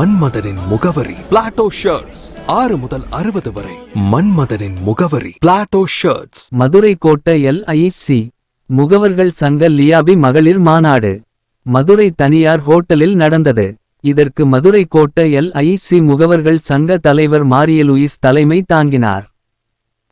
மன்மதனின் முகவரி Plato shirts ஆறு முதல் அறுபது வரை மன்மதனின் முகவரி பிளாட்டோ ஷர்ட்ஸ் மதுரை கோட்ட எல்ஐசி முகவர்கள் சங்க லியாபி மகளிர் மாநாடு. மதுரை தனியார் ஹோட்டலில் நடந்தது. இதற்கு மதுரை கோட்ட எல்ஐசி முகவர்கள் சங்க தலைவர் மாரிய லூயிஸ் தலைமை தாங்கினார்.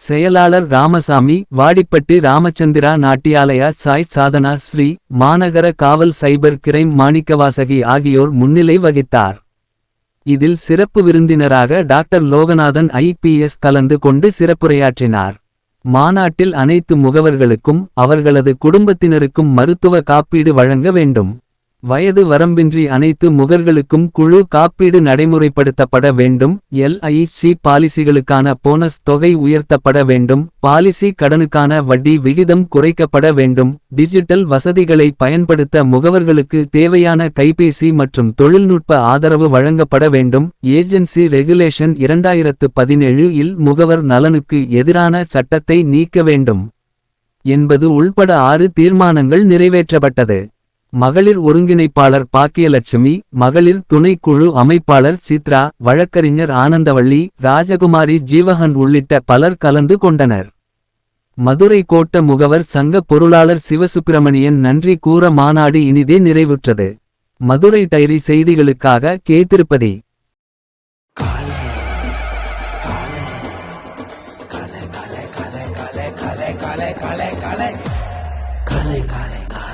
செயலாளர் ராமசாமி வாடிப்பட்டி ராமச்சந்திரா நாட்டியாலயா சாய் சாதனா ஸ்ரீ மாநகர காவல் சைபர் கிரைம் மாணிக்கவாசகி ஆகியோர் முன்னிலை வகித்தார். இதில் சிறப்பு விருந்தினராக டாக்டர் லோகநாதன் ஐபிஎஸ் கலந்து கொண்டு சிறப்புரையாற்றினார். மாநாட்டில் அனைத்து முகவர்களுக்கும் அவர்களது குடும்பத்தினருக்கும் மருத்துவ காப்பீடு வழங்க வேண்டும். வயது வரம்பின்றி அனைத்து முகர்களுக்கும் குழு காப்பீடு நடைமுறைப்படுத்தப்பட வேண்டும். எல்ஐசி பாலிசிகளுக்கான போனஸ் தொகை உயர்த்தப்பட வேண்டும். பாலிசி கடனுக்கான வட்டி விகிதம் குறைக்கப்பட வேண்டும். டிஜிட்டல் வசதிகளை பயன்படுத்த முகவர்களுக்கு தேவையான கைபேசி மற்றும் தொழில்நுட்ப ஆதரவு வழங்கப்பட வேண்டும். ஏஜென்சி ரெகுலேஷன் இரண்டாயிரத்து பதினேழு இல் முகவர் நலனுக்கு எதிரான சட்டத்தை நீக்க வேண்டும். என்பது உள்பட ஆறு தீர்மானங்கள் நிறைவேற்றப்பட்டது. மகளிர் ஒருங்கிணைப்பாளர் பாக்கியலட்சுமி மகளிர் துணைக்குழு அமைப்பாளர் சித்ரா வழக்கறிஞர் ஆனந்தவள்ளி ராஜகுமாரி ஜீவகன் உள்ளிட்ட பலர் கலந்து கொண்டனர் மதுரை கோட்ட முகவர் சங்க பொருளாளர் சிவசுப்பிரமணியன் நன்றி கூற மாநாடு இனிதே நிறைவுற்றது மதுரை டைரி செய்திகளுக்காக கே திருப்பதி